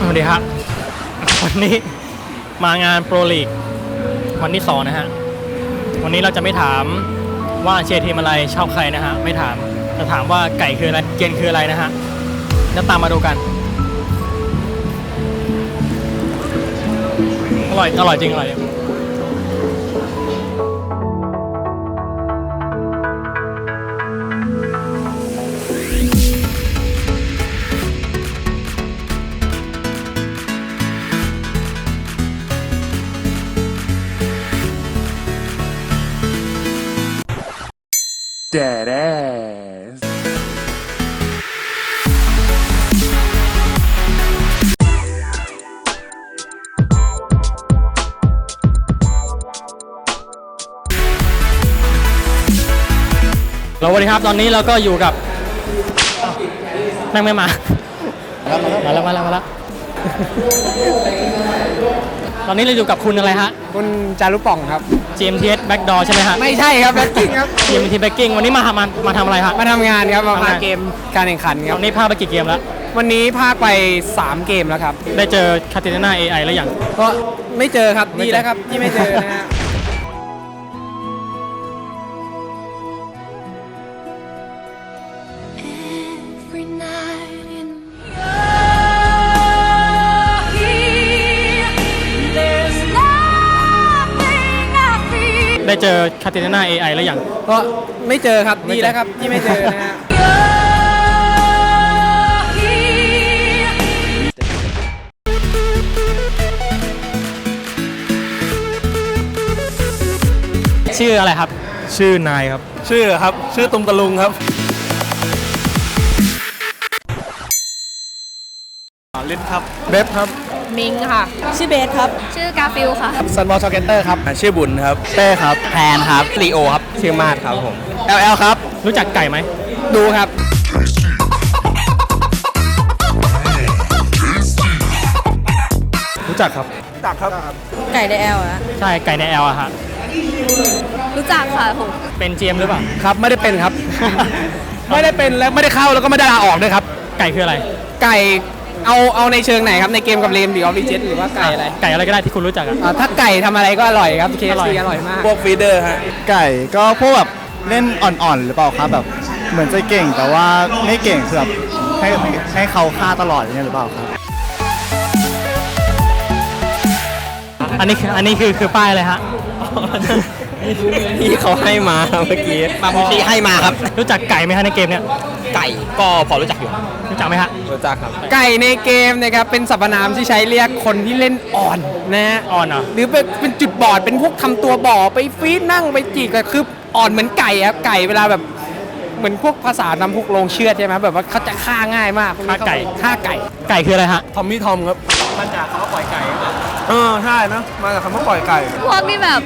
สวัสดีครับ วันนี้มางานโปรลีกวันที่สองนะฮะ วันนี้เราจะไม่ถามว่าเชียร์ทีมอะไรชอบใครนะฮะ ไม่ถามจะถามว่าไก่คืออะไรเกียนคืออะไรนะฮะแล้วตามมาดูกัน อร่อย อร่อยจริงอร่อย Dead ass. เราสวัสดีครับ ตอนนี้เราก็อยู่กับอ้าวแม่งไม่มา มาแล้วมาแล้วมาแล้ว ตอนนี้เราอยู่กับคุณอะไรฮะ คุณจารุป่องครับ GMTS Backdoor ใช่ไหมฮะไม่ใช่ครับแบ็คกิ้งครับ GMT Backing วันนี้มาทำมามาทำอะไรฮะ มาทำงานครับ มาทำงาพาน เกมการแข่งขันคตรับอนนี้พาไปกี่เกมแล้ว วันนี้ภาคไป 3 เกมแล้วครับ ได้เจอคาตินา AI แล้วยัง ก็ไม่เจอครับไม่ดีเจอแล้วครับที่ไม่เจอนะฮะ ได้เจอคาตินา AI แล้วยัง ก็ไม่เจอครับไม่ดีเจอแล้วครับที่ไม่เจอนะฮะ You're here. ชื่ออะไรครับ ชื่อนายครับ ชื่อครับ ชื่อตุมตะลุงครับเล่นครับ เบฟครับ มิงค่ะ ชื่อเบสครับ ชื่อกาฟิลค่ะ ซันบอลช็อกเกเตอร์ครับ ชื่อบุญครับ เต้ครับ แพนครับลีโอครับ ชื่อมาดครับผม LL ครับ รู้จักไก่ไหม ดูครับ รู้จักครับตักครับไก่ไดแอลอะใช่ ไก่ในแอลอะฮะ รู้จักค่ะผมเป็น GM หรือเปล่า ครับ ไม่ได้เป็นครับ ไม่ได้เป็นแล้วไม่ได้เข้าแล้วก็ไม่ได้ลาออกด้วยครับ ไก่คืออะไร ไก่ เอาเอาในเชิงไหนครับในเกมกับเลมหรือออฟฟิเจหรือว่าไก่อะไรไก่อะไรก็ได้ที่คุณรู้จักอะ อ่าถ้าไก่ทำอะไรก็อร่อยครับอ KFC ร่อยอร่อยมาก พวกฟีเดอร์ฮะ ไก่ก็พวกแบบเล่นอ่อนๆหรือเปล่าครับแบบ เหมือนจะเก่งแต่ว่าไม่เก่งคือแบบให้ให้เขาฆ่าตลอดอย่างเงี้ยหรือเปล่าครับ อันนี้คืออันนี้คือคือป้ายอะไรฮะ ที่เขาให้มาเมื่อกี้มาพอดีให้มาครับ รู้จักไก่ไหมฮะในเกมเนี้ย ไก่ก็พอรู้จักอยู่รู้จักไหมฮะรู้จักครับ ไก่ในเกมนะครับเป็นสรรพนามที่ใช้เรียกคนที่เล่นอ่อนนะฮะอ่อนเหรอ หรือเป็นเป็นจุดบอดเป็นพวกทำตัวบ่อไปฟีดนั่งไปจีกก็คืออ่อนเหมือนไก่ครับไก่เวลาแบบเหมือนพวกภาษานำพวกโรงเชือดใช่ไหมแบบว่าเขาจะฆ่าง่ายมากฆ่าไก่ ฆ่าไก่ ไก่คืออะไรฮะ ทอมมี่ทอมครับมันจากเขาปล่อยไก่เออใช่นะมาจากคำว่าปล่อยไก่ พวกนี้แบบ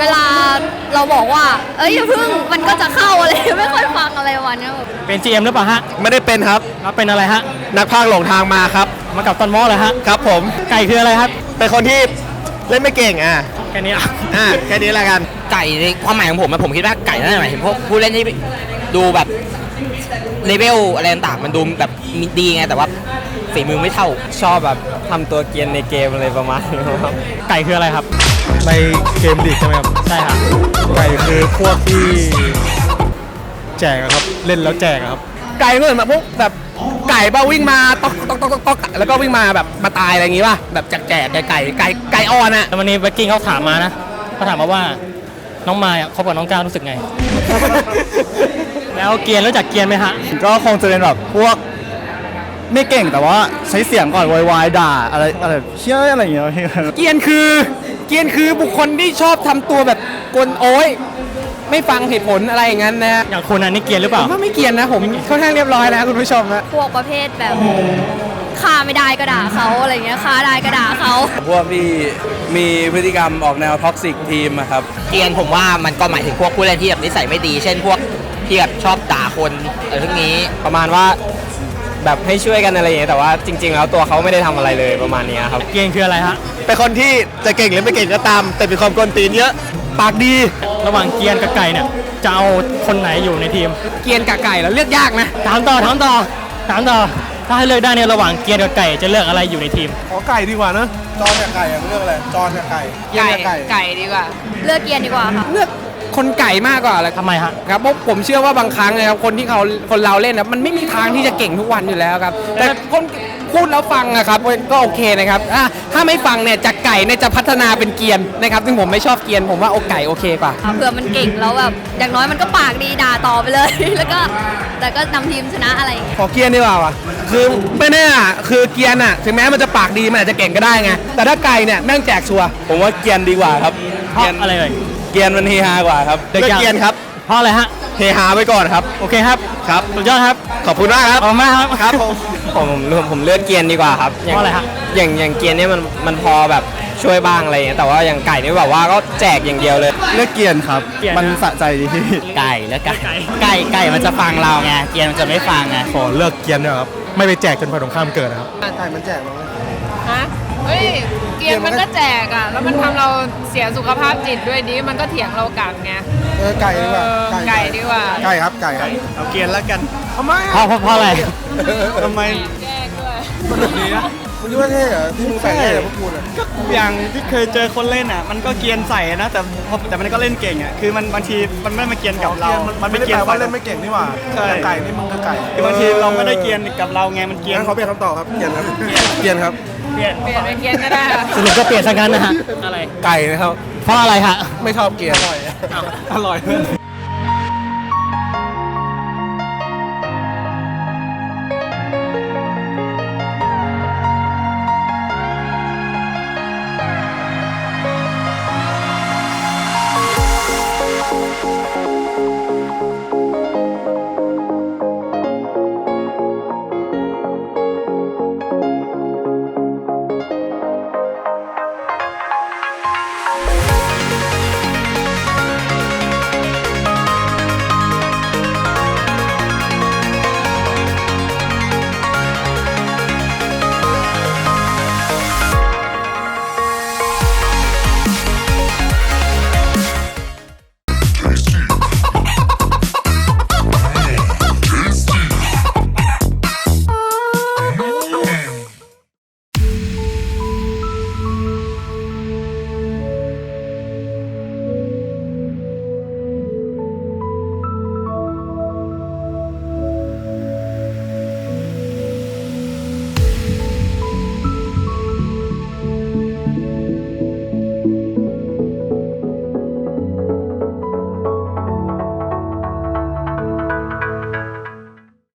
เวลาเราบอกว่า เอ้ยอย่าเพึ่งมันก็จะเข้าอะไร ไม่ค่อยฟังอะไรประมาณเนี้ยแบบเป็น GM หรือเปล่าฮะไม่ได้เป็นครับ แล้วเป็นอะไรฮะ นักพากย์หลงทางมาครับ มากับตอนมอเลยฮะ ครับผม ไก่คืออะไรครับ เป็นคนที่เล่นไม่เก่งอะแค่นี้อะอ่าแค่นี้ละกัน ไก่ในความหมายของผมอะผมคิดว่าไก่นั่นหมายถึงพวกผู้เล่นที่ดูแบบเลเวลอะไรต่างๆมันดูแบบมีดีไงแต่ว่าฝีมือไม่เท่าชอบแบบ ทำตัวเกรียนในเกมอะไรประมาณนี้ครับ ไก่คืออะไรครับ ในเกมลีกใช่ไหมครับ ใช่ครับ ไก่คือพวกที่แจกอะครับ เล่นแล้วแจกอะครับ ไก่ก็เหมือนแบบพวกแบบไก่บ้าวิ่งมาต๊อกต๊อกต๊อกต๊อกต๊อกแล้วก็วิ่งมาแบบมาตายอะไรอย่างงี้ป่ะแบบแจกแจกไก่ไก่ไก่ไก่อ่อนอะแต่วันนี้เบกกิ้งเขาถามมานะเขาถามมาว่าน้องมายอะคบกับน้องก้าวรู้สึกไง แล้วเกียร์รู้จักเกียร์ไหมฮะ ก็คงจะเป็นแบบพวก ไม่เก่งแต่ว่าใช้เสียงก่อนวายๆด่าอะไรอะไรเชื่ออะไรอย่างเงี้ยเกรียนคือ เกรียนคือบุคคลที่ชอบทำตัวแบบกวนโอ้ยไม่ฟังเหตุผลอะไรอย่างนั้นนะอย่างคุณอันนี้เกียร์หรือเปผล่า มว่าไม่เกรียนนะผมค่อนข้างเรียบร้อยนะคุณผู้ชมนะพวกประเภทแบบฆ่าไม่ได้ก็ด่าเขาอะไรเงี้ยฆ่าได้ก็ด่าเขา พวกที่มีพฤติกรรมออกแนวท็อกซิกทีมอะครับ เกรียนผมว่ามันก็หมายถึงพวกผู้เล่นที่แบบนิสัยไม่ดี เช่นพวกที่แบบชอบด่าคนอะไรพวกนี้ ประมาณว่า แบบให้ช่วยกันอะไรอย่างเงี้ยแต่ว่าจริง ๆ แล้วตัวเขาไม่ได้ทำอะไรเลยประมาณเนี้ยครับ เกียร์คืออะไรฮะ เป็นคนที่จะเก่งหรือไม่เก่งก็ตาม แต่เป็นความกวนตีนเยอะ ปากดี ระหว่างเกียร์กับไก่เนี่ย จะเอาคนไหนอยู่ในทีม เกรียนกับไก่แล้วเลือกยากนะ ถามต่อ ถามต่อ ถามต่อ ถ้าให้เลือกได้ในระหว่างเกียร์กับไก่จะเลือกอะไรอยู่ในทีม ขอไก่ดีกว่านะจอนกับไก่อะเรื่องอะไรจอนกับไก่เยี่ยมกับไก่ ไก่ดีกว่า เลือกเกียร์ดีกว่าค่ะ เลือก คนไก่มากกว่าแหละครับทำไมฮะ ครับเพราะผมเชื่อว่าบางครั้งนะครับคนที่เขาคนเราเล่นนะมันไม่มีทางที่จะเก่งทุกวันอยู่แล้วครับ แต่คนพูดแล้วฟังนะครับก็โอเคนะครับอะถ้าไม่ฟังเนี่ยจากไก่เนี่ยจะพัฒนาเป็นเกรียนนะครับซึ่งผมไม่ชอบเกรียน ผมว่าโอไก่โอเคกว่า เผื่อมันเก่งแล้วแบบอย่างน้อยมันก็ปากดีด่าต่อไปเลย แล้วก็แต่ก็นำทีมชนะอะไรอย่างเงี้ย ขอเกียร์ดีกว่าว่ะคือไม่แน่อะคือเกียร์น่ะ ถึงแม้มันจะปากดีมันอาจจะเก่งก็ได้ไง แต่ถ้าไก่เนี่ยแม่งแจกชัวร์ผมว่าเกียนดีกว่าครับเพราะอะไรเลย เกียนมันเฮฮากว่าครับเลือกเกียร์ครับเพราะอะไรฮะเฮฮาไปก่อนครับ โอเคครับครับสุดยอดครับ ขอบคุณมากครับขอบคุณมากครับครับผมผมผมผมเลือกเกียร์ดีกว่าครับเพราะอะไรฮะอย่างอย่างเกียร์เนี่ยมันมันพอแบบช่วยบ้างอะไรเงี้ยแต่ว่าอย่างไก่นี่แบบว่าก็แจกอย่างเดียวเลย เลือกเกียร์ครับเกียร์นะมันสะใจดีที่ไก่แล้วไก่ไก่ไก่ไก่มันจะฟังเราไงเกียร์มันจะไม่ฟังไงขอเลือกเกียร์เนี่ยครับไม่ไปแจกจนฝ่ายตรงข้ามเกิดนะครับไก่มันแจกมั้งฮะ เฮ้ยเกียร์มันก็แจกอะ แล้วมันทำเราเสียสุขภาพจิตด้วยดิมันก็เถียงเรากลับไง เออไก่ดีกว่าเออไก่ดีกว่า ไก่ครับไก่ครับเอาเกียร์แล้วกันทำไมเพราะเพราะเพราะอะไร ทำไมแยกด้วย มันดีนะคุณคิดว่าเท่เหรอที่มึงใส่เท่กับพวกกูอะอย่างที่เคยเจอคนเล่นอะ มันก็เกียร์ใส่นะ แต่พอแต่มันก็เล่นเก่งอะ คือมันบางทีมันไม่มาเกียร์กับเรา มันไม่ได้เกีแปยลร์ว่าเล่นไม่เก่งนี่หว่าใช่แต่ไก่นี่มึงคือไก่คือบางทีเราไม่ได้เกียร์กับเราไง มันเกียร์งั้นขอเปลี่ยนคำตอบครับเกียร์ครับเกียร์ครับเปลี่ยน เปลี่ยนเป็นเกียร์ก็ได้ค่ะสรุปก็เปลี่ยนสักงั้นนะฮะ อะไร ไก่นะครับ เพราะอะไรฮะ ไม่ชอบเกียร์อร่อยอร่อย